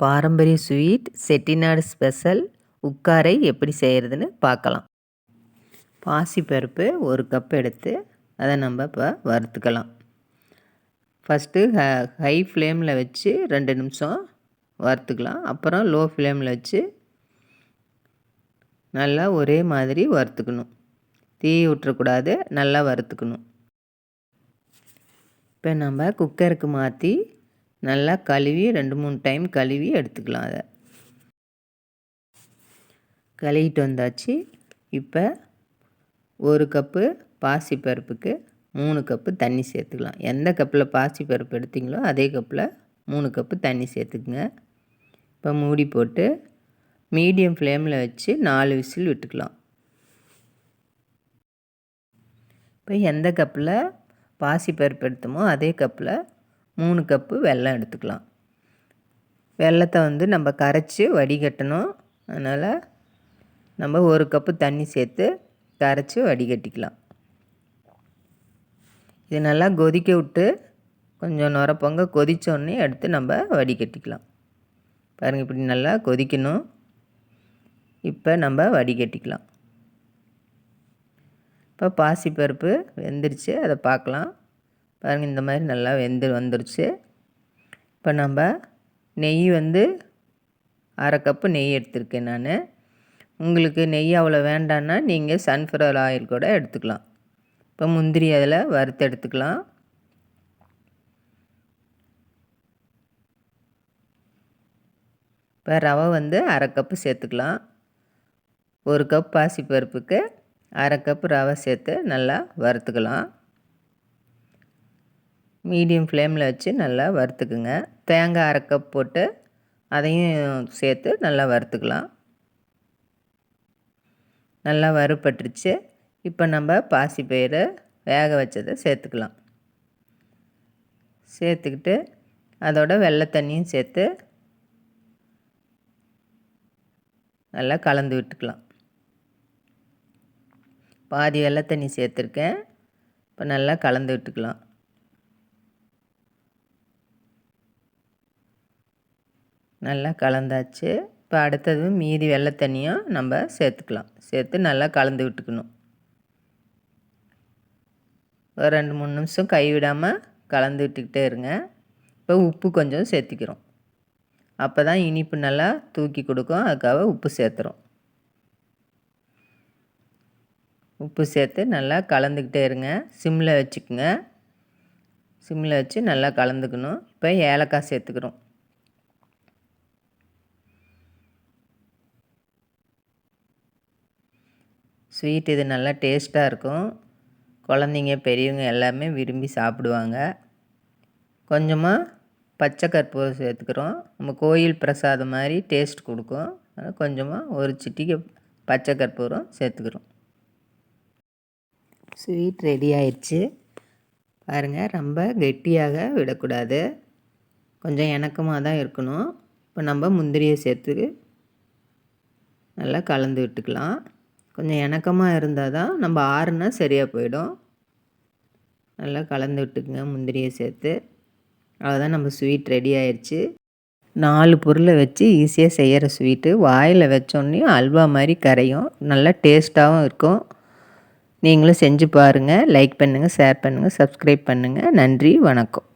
பாரம்பரிய sweet Chettinad special உக்காரை எப்படி செய்கிறதுன்னு பார்க்கலாம். பாசிப்பருப்பு ஒரு கப் எடுத்து அதை நம்ம இப்போ வறுத்துக்கலாம். ஃபஸ்ட்டு ஹ ஹை ஃப்ளேமில் வச்சு ரெண்டு நிமிஷம் வறுத்துக்கலாம். அப்புறம் லோ ஃப்ளேமில் வச்சு நல்லா ஒரே மாதிரி வறுத்துக்கணும். தீ விட்டுறக்கூடாது நல்லா வறுத்துக்கணும். இப்போ நம்ம குக்கருக்கு மாற்றி நல்லா கழுவி ரெண்டு மூணு டைம் கழுவி எடுத்துக்கலாம் அதை. கழுவிட்டு வந்தாச்சு. இப்போ ஒரு கப்பு பாசிப்பருப்புக்கு மூணு கப்பு தண்ணி சேர்த்துக்கலாம். எந்த கப்பில் பாசிப்பருப்பு எடுத்திங்களோ அதே கப்பில் மூணு கப்பு தண்ணி சேர்த்துக்குங்க. இப்போ மூடி போட்டு மீடியம் ஃப்ளேமில் வச்சு நாலு விசில் விட்டுக்கலாம். இப்போ எந்த கப்பில் பாசிப்பருப்பு எடுத்தோமோ அதே கப்பில் மூணு கப்பு வெல்லம் எடுத்துக்கலாம். வெள்ளத்தை வந்து நம்ம கரைச்சி வடிகட்டணும். அதனால் நம்ம ஒரு கப்பு தண்ணி சேர்த்து கரைச்சி வடிகட்டிக்கலாம். இது நல்லா கொதிக்க விட்டு கொஞ்சம் நுரப்பொங்க கொதித்தோடனே எடுத்து நம்ம வடிகட்டிக்கலாம். பாருங்கள் இப்படி நல்லா கொதிக்கணும். இப்போ நம்ம வடிகட்டிக்கலாம். இப்போ பாசிப்பருப்பு வெந்துருச்சு அதை பார்க்கலாம். பாருங்கள் இந்த மாதிரி நல்லா வெந்து வந்துருச்சு. இப்போ நம்ம நெய் வந்து அரை கப்பு நெய் எடுத்திருக்கேன் நான். உங்களுக்கு நெய் அவ்வளோ வேண்டான்னா நீங்கள் சன்ஃப்ளவர் ஆயில் கூட எடுத்துக்கலாம். இப்போ முந்திரி அதில் வறுத்து எடுத்துக்கலாம். இப்போ ரவை வந்து அரை கப்பு சேர்த்துக்கலாம். ஒரு கப் பாசிப்பருப்புக்கு அரை கப் ரவை சேர்த்து நல்லா வறுத்துக்கலாம். மீடியம் ஃப்ளேமில் வச்சு நல்லா வறுத்துக்குங்க. தேங்காய் அரை கப் போட்டு அதையும் சேர்த்து நல்லா வறுத்துக்கலாம். நல்லா வறுப்பட்டுருச்சு இப்போ நம்ம பாசிப்பயிரை வேக வச்சதை சேர்த்துக்கலாம். சேர்த்துக்கிட்டு அதோட வெள்ளை தண்ணியும் சேர்த்து நல்லா கலந்து விட்டுக்கலாம். பாதி வெள்ளை தண்ணி சேர்த்துருக்கேன். இப்போ நல்லா கலந்து விட்டுக்கலாம். நல்லா கலந்தாச்சு. இப்போ அடுத்தது மீதி வெள்ளை தண்ணியும் நம்ம சேர்த்துக்கலாம். சேர்த்து நல்லா கலந்து விட்டுக்கணும். ஒரு ரெண்டு மூணு நிமிஷம் கைவிடாமல் கலந்து விட்டுக்கிட்டே இருங்க. இப்போ உப்பு கொஞ்சம் சேர்த்திக்கிறோம். அப்போ தான் இனிப்பு நல்லா தூக்கி கொடுக்கும். அதுக்காக உப்பு சேர்த்துறோம். உப்பு சேர்த்து நல்லா கலந்துக்கிட்டே இருங்க. சிம்மில் வச்சுக்கோங்க. சிம்மில் வச்சு நல்லா கலந்துக்கணும். இப்போ ஏலக்காய் சேர்த்துக்கிறோம். ஸ்வீட் இது நல்லா டேஸ்ட்டாக இருக்கும். குழந்தைங்க பெரியவங்க எல்லாமே விரும்பி சாப்பிடுவாங்க. கொஞ்சமாக பச்சை கற்பூரம் சேர்த்துக்கிறோம். நம்ம கோயில் பிரசாதம் மாதிரி டேஸ்ட் கொடுக்கும். கொஞ்சமாக ஒரு சிட்டிக்கு பச்சை கற்பூரம் சேர்த்துக்கிறோம். ஸ்வீட் ரெடி ஆயிடுச்சு. பாருங்கள் ரொம்ப கெட்டியாக விடக்கூடாது. கொஞ்சம் இணக்கமாக தான் இருக்கணும். இப்போ நம்ம முந்திரியை சேர்த்து நல்லா கலந்து விட்டுக்கலாம். கொஞ்சம் இணக்கமாக இருந்தால் தான் நம்ம ஆறுனா சரியாக போயிடும். நல்லா கலந்து விட்டுக்குங்க முந்திரியை சேர்த்து. அவ்வளோதான் நம்ம ஸ்வீட் ரெடி ஆயிடுச்சு நாலு பொருளை வச்சு ஈஸியாக செய்கிற ஸ்வீட்டு வாயில் வச்சோடனே அல்வா மாதிரி கரையும். நல்லா டேஸ்ட்டாகவும் இருக்கும். நீங்களும் செஞ்சு பாருங்கள் லைக் பண்ணுங்கள் ஷேர் பண்ணுங்கள் சப்ஸ்கிரைப் பண்ணுங்கள் நன்றி வணக்கம்.